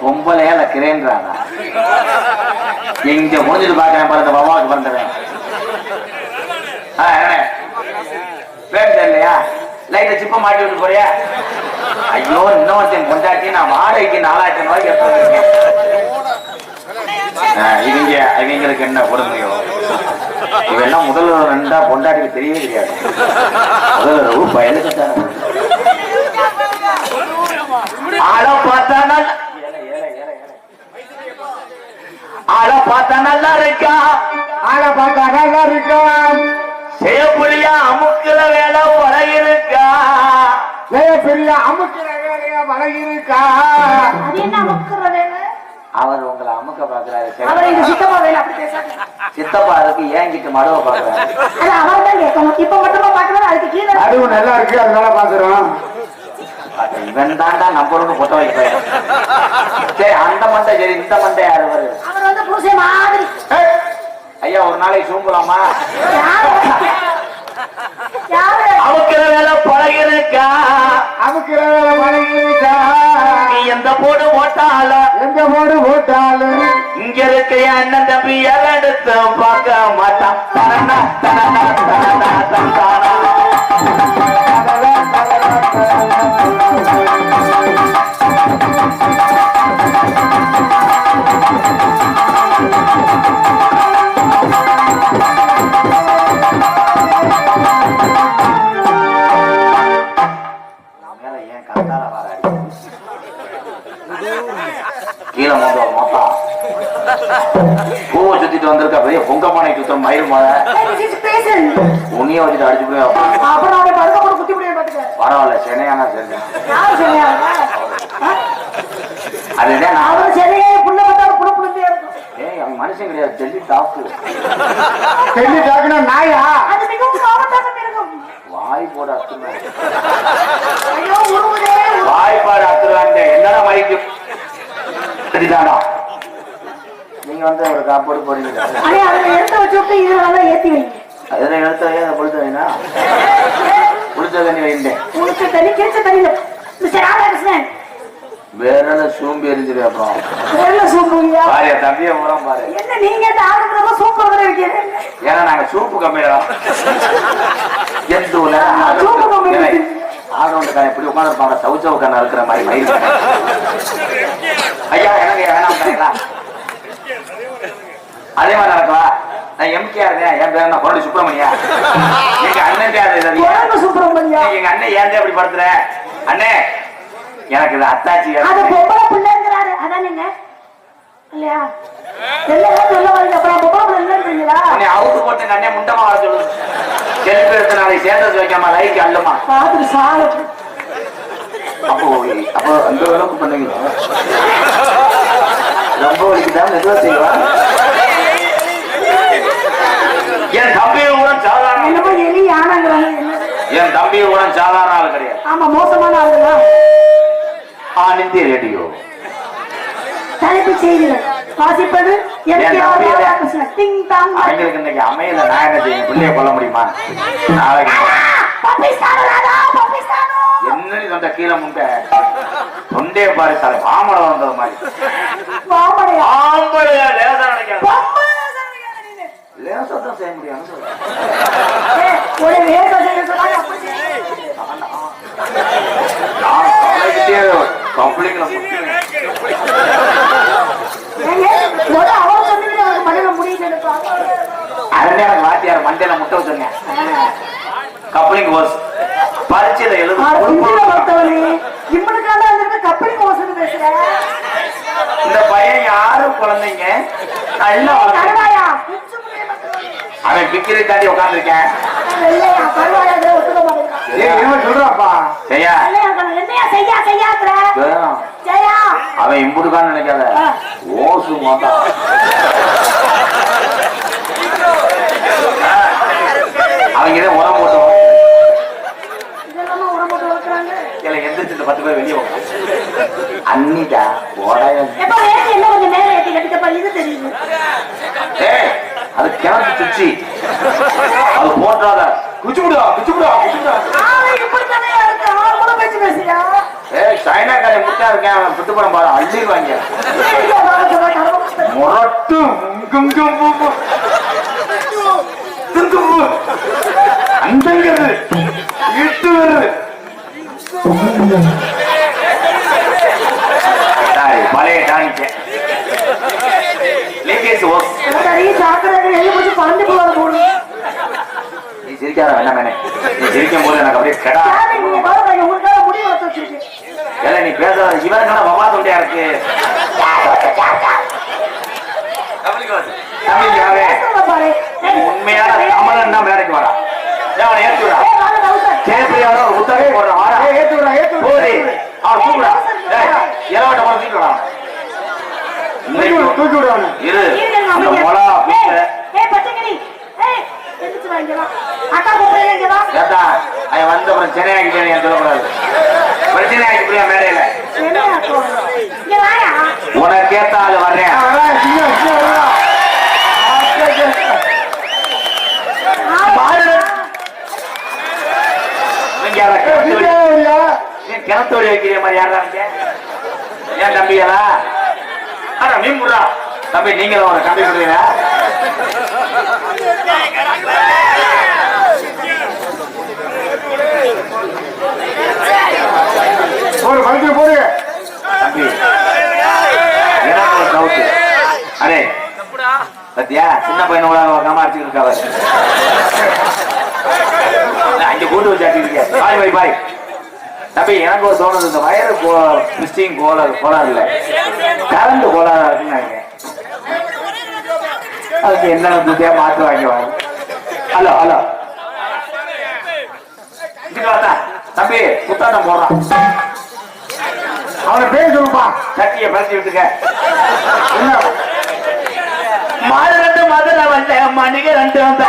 பொம்பளையா இல்ல கிரேன்றானா? இங்க முடிஞ்சிட்டு பாக்கிறேன் பிறந்த பாபாவுக்கு பிறந்தவன். தெரியலையா? லைட்டை சிப்ப மாட்டி விட்டு போறியா? ஐயோ இன்னொருத்தன் பொண்டாட்டி நான் வாடகைக்கு நாலாயிரத்தி ரூபாய்க்கு இவங்க இவங்களுக்கு என்ன கொடுமையோ? இவெல்லாம் முதல்வர் ரெண்டா பொண்டாட்டிக்கு தெரியவே தெரியாது. முதல்வர் பயலுக்கு தானே ஆள பார்த்தா நல்லா ஆள பார்த்தா நல்லா இருக்கா? ஆளை பார்த்தா அழகா இருக்கான் செய்யப்புலியா அமுக்குற வேலை இருக்கா? நிறைய பெரிய அமுக்கிற வேலையா வழங்கி இருக்கா? அது என்ன அமுக்குற வேலை அவர் உங்களை அமுக்க பாக்குறாரு சித்தப்பா. வேலை அப்படி பேசாது சித்தப்பா அதுக்கு ஏங்கிட்டு மடுவ பாக்குறாரு அது அவர் தான் கேட்கணும். இப்ப மட்டுமா பாக்குறது அதுக்கு கீழே அதுவும் நல்லா இருக்கு அதனால பாக்குறோம் இவன் நம்பருக்கு பொட்ட வைப்பேன் சரி அந்த மண்டை சரி இந்த மண்டை யாரு அவரு அவர் வந்து புருஷன் மாதிரி. ஐயா ஒரு நாளைக்கு சூம்பலாமா இருக்கா அமுக்கிற இருக்கா நீ எந்த போடு போடு போட்டாலும்? இங்க இருக்க அண்ணன் தம்பி எடுத்து பார்க்க மாட்டான். தனனா, தனனா, தனனா, தந்தானா. பூவை சுத்திட்டு வந்திருக்க பெரிய பொங்கப்பானை சுத்தம் மயில் மழை பேசு. உன்னைய வச்சுட்டு அடிச்சு போய் பரவாயில்ல சென்னையானா நான் புள்ள புள்ள புள்ளந்தே இருக்கும். ஏய் அவன் மனுஷன் கிடையாது டெல்லி டாக்கு டெல்லி டாக்குனா நாயா? அது மிகவும் ஆபத்தான மிருகம். வாய் போட அத்துமே. ஐயோ உருவுதே வாய் பாடு அத்துறாங்க என்னடா மைக்கு சரிதாடா நீங்க வந்து ஒரு காப்போடு போறீங்க அதுல எடுத்து எடுத்த ஏன் புளிச்ச வைனா புளிச்ச தண்ணி வைண்டேன் குளிச்ச தண்ணி கிழிச்ச தண்ணியில. மிஸ்டர் ராதாகிருஷ்ணன். வேற சூம்பி எரிஞ்சிரு அப்புறம். பாரு என் தம்பியை மூலம் பாரு. என்ன நீங்க இந்த ஆளுக்கு சூப்பர் வர இருக்கீங்க ஏன்னா நாங்க சூப்பு கம்மியா எந்த ஊர்ல? Soup company. ஆதவன் இப்படி உட்காந்துருப்பாங்க சவுச்சவு கண்ணா இருக்கிற மாதிரி. ஐயா எனக்கு வேணாம். அதே மாதிரி நடக்கவா நான் எம்கேஆர் என் பேர் என்ன பொருள் சுப்பிரமணியா. எங்க அண்ணன் பேர் சுப்பிரமணியா? எங்க அண்ணன் ஏன் இப்படி படுத்துற? அண்ணே எனக்கு இது அத்தாச்சி அது பொம்பளை பிள்ளைங்கிறாரு. அதானுங்க இல்லையா? எல்லாம் சொல்ல வரீங்க அப்புறம் பொம்பளை அவுத்து போட்டு அண்ணன் முண்டமா வர சொல்லு. செல்ஃபி எடுத்து நாளைக்கு சேர்ந்தது வைக்காம லைக் அல்லமா அப்போ அப்போ அந்த அளவுக்கு பண்ணுவீங்க ரொம்ப செய்வா? என் தம்பி கூட சாதாரண என்னமோ எலி யானைங்கிறாங்க? என் தம்பி கூட சாதாரண ஆள் கிடையாது. ஆமா மோசமான ஆளுங்களா? ஆல் இந்திய ரேடியோ தலைப்புச் செய்திகள். வாசிப்பது அவங்களுக்கு இன்னைக்கு அமையல நான் என்ன செய்யும் பிள்ளைய கொல்ல முடியுமா? நாளைக்கு. என்னன்னு சொன்ன கீழே முண்டை? தொண்டே பாரு தலை மாமலை வந்தது மாதிரி. குழந்தைங்க. நல்லா. அவன் பிக்கிரி தாண்டி உட்காந்துருக்கேன் சொல்றாப்பா? செய்யா? வேணும். ஜெயா, அவன் இம்புடுக்கான்னு நினைக்காத. ஓசு மாட்டா அவங்க இதை உரம் போட்டோம் இதெல்லாமா உரம் போட்டு வளர்க்கறாங்க? இல்ல எந்திரிச்சு இந்த பத்து பேர் வெளியே உட்காந்து அன்னிட்டா உடைய எப்பா, வேட்டி என்ன கொஞ்சம் மேல ஏத்தி கட்டிக்கப்பா, இது தெரியுது. ஏய் அது கிணத்து சுச்சி அது போட்டாத குச்சி விடுவா குச்சி விடுவா குச்சி விடுவா ஆளு இப்படித்தானே இருக்கு. ஆளு கூட பேச்சு பேசுறியா? ஏய் சைனாக்காரன் முட்டா இருக்கேன் அவன் புத்து பாரு அள்ளிடுவாங்க. இல்ல, அந்தங்கிறது இட்டு வருது பழைய டானிக்க நீ சிரிக்காத வேண்டாம் நீ சிரிக்கும் போது எனக்கு அப்படியே கடா பேசாத இவனுக்கான வவா தொண்டையா இருக்கு? உண்மையான கமலன் தான் வேலைக்கு வரா அவனை ஏற்றி விடா. டவுசர். கேப்பியால ஒரு புத்தகை போடுற வாரா ஏய், ஏத்து விடுறா ஏத்து போதி விடுறா அவன் கூப்பிடா இலவட்ட போல தூக்கி விடா தூக்கி விடு விடு அவனை இரு அந்த. மொளா அவன் வந்த அப்புறம் சென்னை ஆகிட்டேன் என் சொல்லக்கூடாது பிரச்சனை ஆகி புரியா மேடையில. உனக்கு ஏத்த ஆளு வர்றேன். ஆ, வரா, சின்ன, சின்ன, வரா. ஆ, சரி, சரி, சரி. பாரு. இவங்க யாரா? ஏய், கிணத்து சின்ன வழி- இல்ல. நீ கிணத்து வழி வைக்கிற மாதிரி யாரா ஏன் தம்பிகளா ஆனா தம்பி நீங்களும் கம்பி விடுறீங்க போடு படுத்து போடு. தம்பி எனக்கு ஒரு பத்தியா? சின்ன பையன் உலகம் அடிச்சுட்டு இருக்காவ அஞ்சு கூட்டு வச்சு அடிச்சிருக்க பாய் பாய் பாய் தம்பி எனக்கு ஒரு தோணுது இந்த வயறு கோ கிறிஸ்டின் கோளாறு கோளாறு இல்லை. கரண்ட் கோளாறா இருக்குன்னு அதுக்கு என்ன துத்தியா மாத்து வாங்கிவாங்க ஹலோ ஹலோ. தம்பி புத்தாட்டம் போடுறான். அவனை பேர் சொல்லுப்பா. சட்டிய பறிச்சு விட்டுக்க. என்ன? ரெண்டு மதுரை வந்த மணிக்கு ரெண்டு வந்த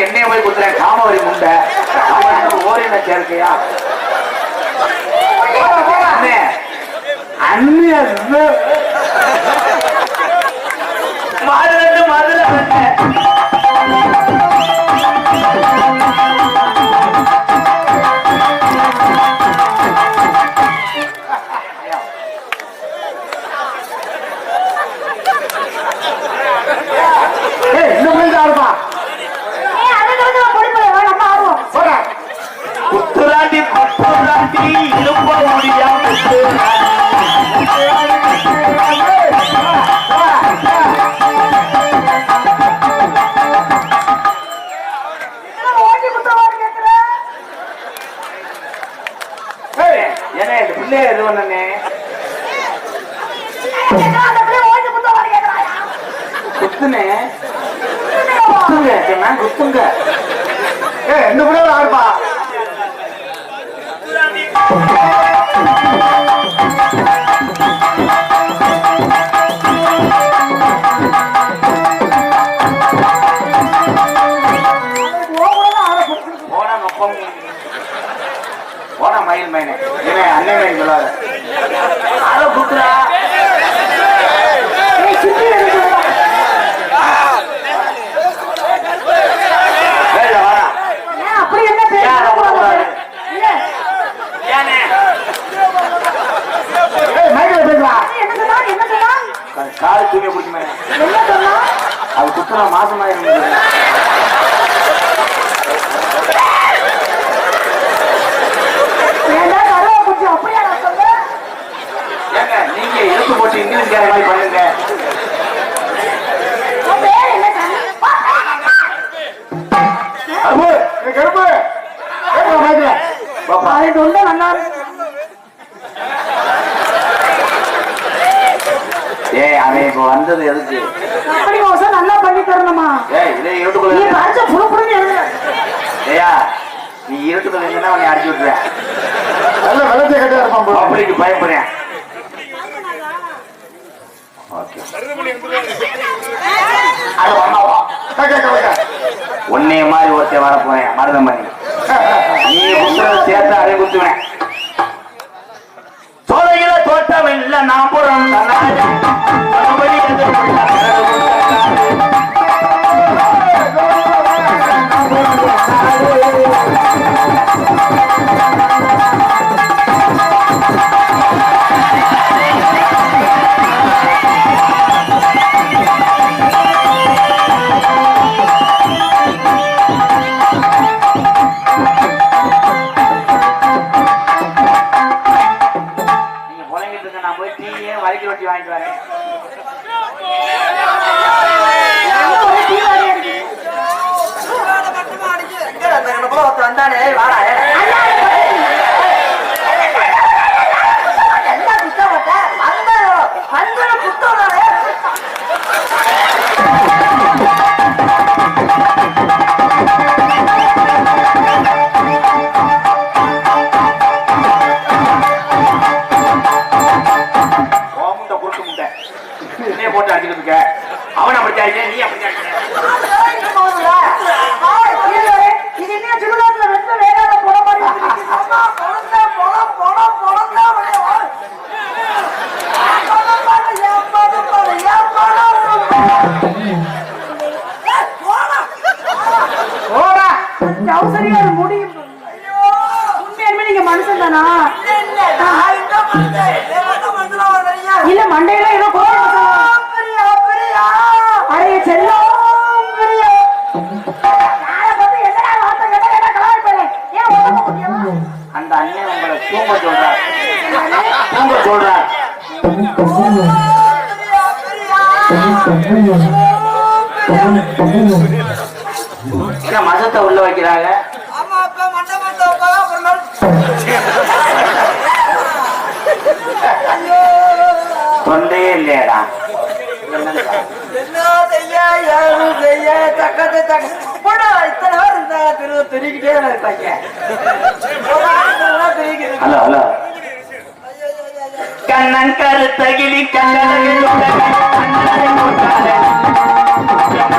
என்னைய போய் குத்துறேன் காமவரி முண்டை. ஓரின சேர்க்கையா? அண்ணே அண்ணே மாடு ஏன்னா இந்த பிள்ளைய எது பண்ணனே? குத்துனே? குத்துங்க சொன்னா குத்துங்க. கூட ஆடுப்பா? போன மயில் மைனே. அத குத்துறா? கால் தூக்கி பிடிக்குமே? அது குத்துனா மாசமாயிரும். செஞ்சது எதுக்கு நல்லா பண்ணி தரணுமா ஏய் நீ படிச்ச புளு அடிச்சு விட்டுறேன் பயப்படுறேன். உன்னைய மாதிரி ஒருத்தன் வரப்போறேன் மருதம் பண்ணி. நீ குத்துறது சேர்த்து அதை குத்துவேன். சோதையில தோட்டம் இல்லை நான் Thank you. ஜாயினா நீ அப்படி மனுஷன் தானா இல்ல மண்டையில என்ன மதத்தை வைக்கிறாங்க. தொண்டையே இல்லையடா. என்ன செய்ய யாரு செய்ய தக்கத்தை தக்க ஹலோ ஹலோ. கண்ணன் கருத்தகிலி கண்ணன். கொட்டாரன்